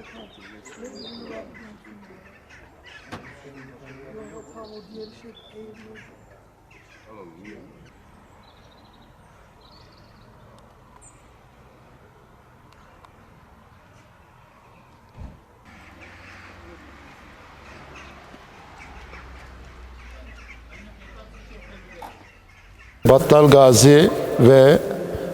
Yok. Battal Gazi ve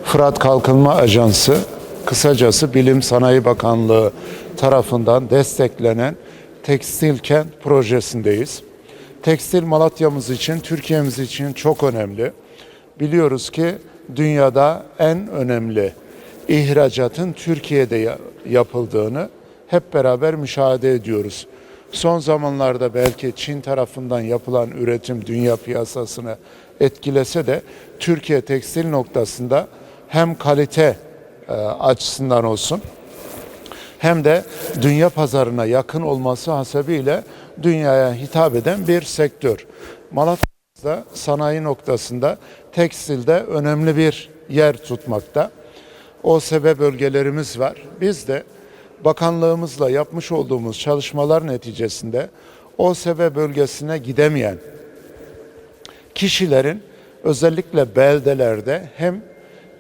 Fırat Kalkınma Ajansı, kısacası Bilim Sanayi Bakanlığı tarafından desteklenen Tekstil Kent projesindeyiz. Tekstil Malatya'mız için, Türkiye'miz için çok önemli. Biliyoruz ki dünyada en önemli ihracatın Türkiye'de ya- yapıldığını hep beraber müşahede ediyoruz. Son zamanlarda belki Çin tarafından yapılan üretim dünya piyasasını etkilese de Türkiye tekstil noktasında hem kalite e, açısından olsun hem de dünya pazarına yakın olması hasebiyle dünyaya hitap eden bir sektör. Malatya'da sanayi noktasında tekstilde önemli bir yer tutmakta. OSB bölgelerimiz var. Biz de bakanlığımızla yapmış olduğumuz çalışmalar neticesinde OSB bölgesine gidemeyen kişilerin özellikle beldelerde hem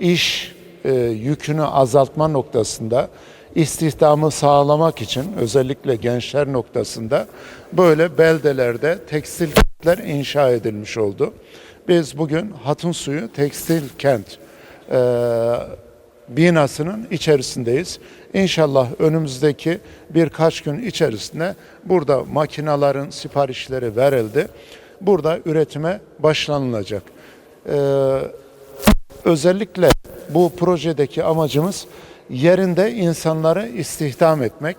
iş e, yükünü azaltma noktasında istihdamı sağlamak için özellikle gençler noktasında böyle beldelerde tekstil kentler inşa edilmiş oldu. Biz bugün Hatun Suyu Tekstil Kent e, binasının içerisindeyiz. İnşallah önümüzdeki birkaç gün içerisinde burada makinaların siparişleri verildi. Burada üretime başlanılacak. Ee, özellikle bu projedeki amacımız yerinde insanları istihdam etmek.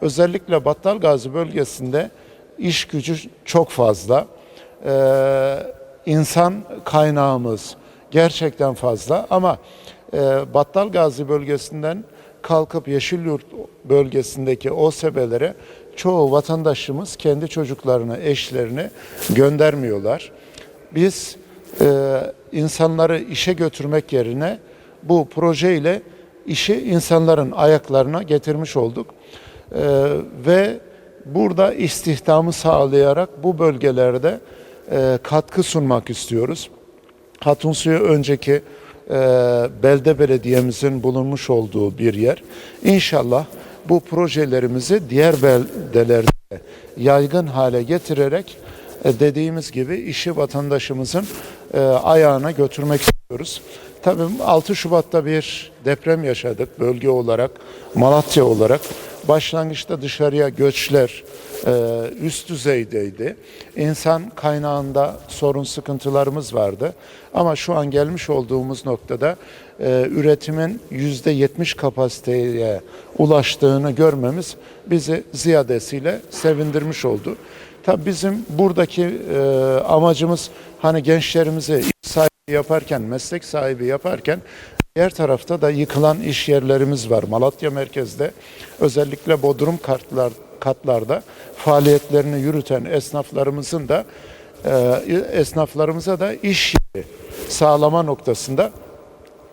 Özellikle Battalgazi bölgesinde iş gücü çok fazla. Ee, insan kaynağımız gerçekten fazla ama e, Battalgazi bölgesinden kalkıp Yeşilyurt bölgesindeki OSB'lere çoğu vatandaşımız kendi çocuklarını, eşlerini göndermiyorlar. Biz e, insanları işe götürmek yerine bu projeyle işi insanların ayaklarına getirmiş olduk. E, ve burada istihdamı sağlayarak bu bölgelerde e, katkı sunmak istiyoruz. Hatunsu'ya önceki e, belde belediyemizin bulunmuş olduğu bir yer. İnşallah bu projelerimizi diğer beldelerde yaygın hale getirerek e, dediğimiz gibi işi vatandaşımızın e, ayağına götürmek istiyoruz. Tabii 6 Şubat'ta bir deprem yaşadık bölge olarak, Malatya olarak. Başlangıçta dışarıya göçler e, üst düzeydeydi. İnsan kaynağında sorun sıkıntılarımız vardı. Ama şu an gelmiş olduğumuz noktada e, üretimin yüzde 70 kapasiteye ulaştığını görmemiz bizi ziyadesiyle sevindirmiş oldu. Tabii bizim buradaki e, amacımız hani gençlerimizi yaparken, meslek sahibi yaparken diğer tarafta da yıkılan iş yerlerimiz var. Malatya merkezde özellikle Bodrum kartlar, katlarda faaliyetlerini yürüten esnaflarımızın da e, esnaflarımıza da iş yeri sağlama noktasında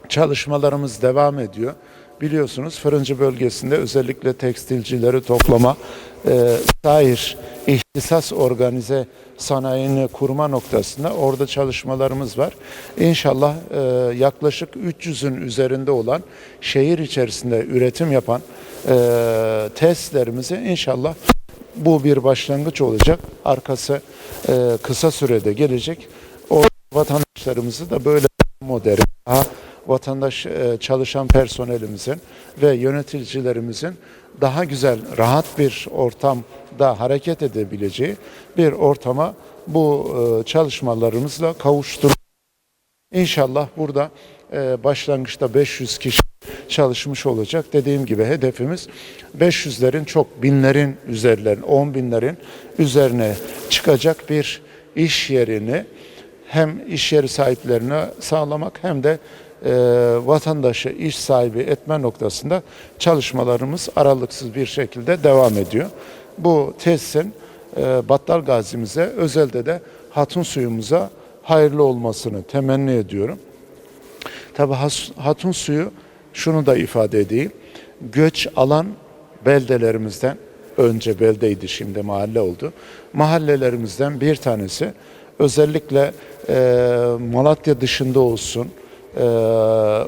çalışmalarımız devam ediyor. Biliyorsunuz fırıncı bölgesinde özellikle tekstilcileri toplama, e, dair ihtisas organize sanayini kurma noktasında orada çalışmalarımız var. İnşallah e, yaklaşık 300'ün üzerinde olan şehir içerisinde üretim yapan e, tesislerimizi inşallah bu bir başlangıç olacak. Arkası e, kısa sürede gelecek. O vatandaşlarımızı da böyle modern, daha vatandaş e, çalışan personelimizin ve yöneticilerimizin daha güzel, rahat bir ortamda hareket edebileceği bir ortama bu e, çalışmalarımızla kavuştur. İnşallah burada e, başlangıçta 500 kişi çalışmış olacak. Dediğim gibi hedefimiz 500'lerin çok binlerin üzerlerine, 10 binlerin üzerine çıkacak bir iş yerini hem iş yeri sahiplerine sağlamak hem de e, vatandaşı iş sahibi etme noktasında çalışmalarımız aralıksız bir şekilde devam ediyor. Bu tesisin e, Battal Gazi'mize, özelde de Hatun suyumuza hayırlı olmasını temenni ediyorum. Tabi hatun suyu şunu da ifade edeyim. Göç alan beldelerimizden önce beldeydi şimdi mahalle oldu. Mahallelerimizden bir tanesi özellikle e, Malatya dışında olsun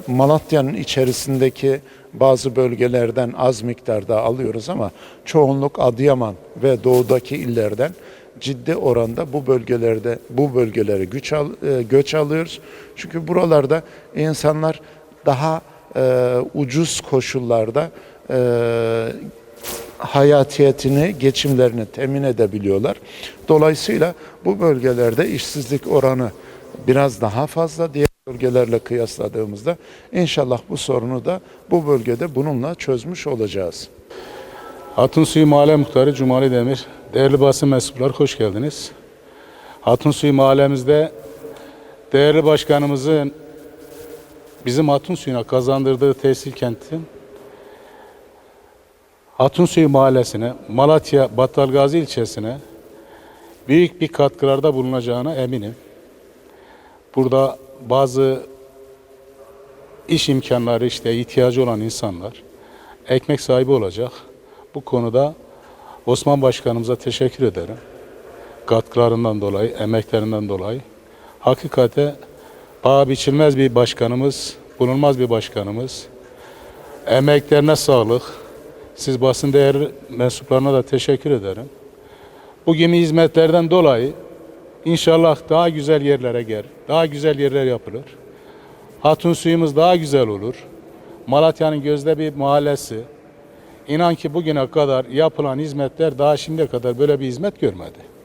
Malatya'nın içerisindeki bazı bölgelerden az miktarda alıyoruz ama çoğunluk Adıyaman ve doğudaki illerden ciddi oranda bu bölgelerde bu bölgelere güç al, e, göç alıyoruz. Çünkü buralarda insanlar daha e, ucuz koşullarda e, hayatiyetini, geçimlerini temin edebiliyorlar. Dolayısıyla bu bölgelerde işsizlik oranı biraz daha fazla diğer bölgelerle kıyasladığımızda inşallah bu sorunu da bu bölgede bununla çözmüş olacağız. Hatunsuyu Mahalle Muhtarı Cumali Demir. Değerli basın mensupları hoş geldiniz. Hatunsuyu mahallemizde değerli başkanımızın bizim Hatunsuyu'na kazandırdığı tesil kentin Hatunsuyu mahallesine, Malatya Battalgazi ilçesine büyük bir katkılarda bulunacağına eminim. Burada bazı iş imkanları işte ihtiyacı olan insanlar ekmek sahibi olacak. Bu konuda Osman Başkanımıza teşekkür ederim. Katkılarından dolayı, emeklerinden dolayı. Hakikate paha biçilmez bir başkanımız, bulunmaz bir başkanımız. Emeklerine sağlık. Siz basın değerli mensuplarına da teşekkür ederim. Bu gibi hizmetlerden dolayı inşallah daha güzel yerlere gelir, daha güzel yerler yapılır. Hatun suyumuz daha güzel olur. Malatya'nın gözde bir mahallesi. İnan ki bugüne kadar yapılan hizmetler daha şimdiye kadar böyle bir hizmet görmedi.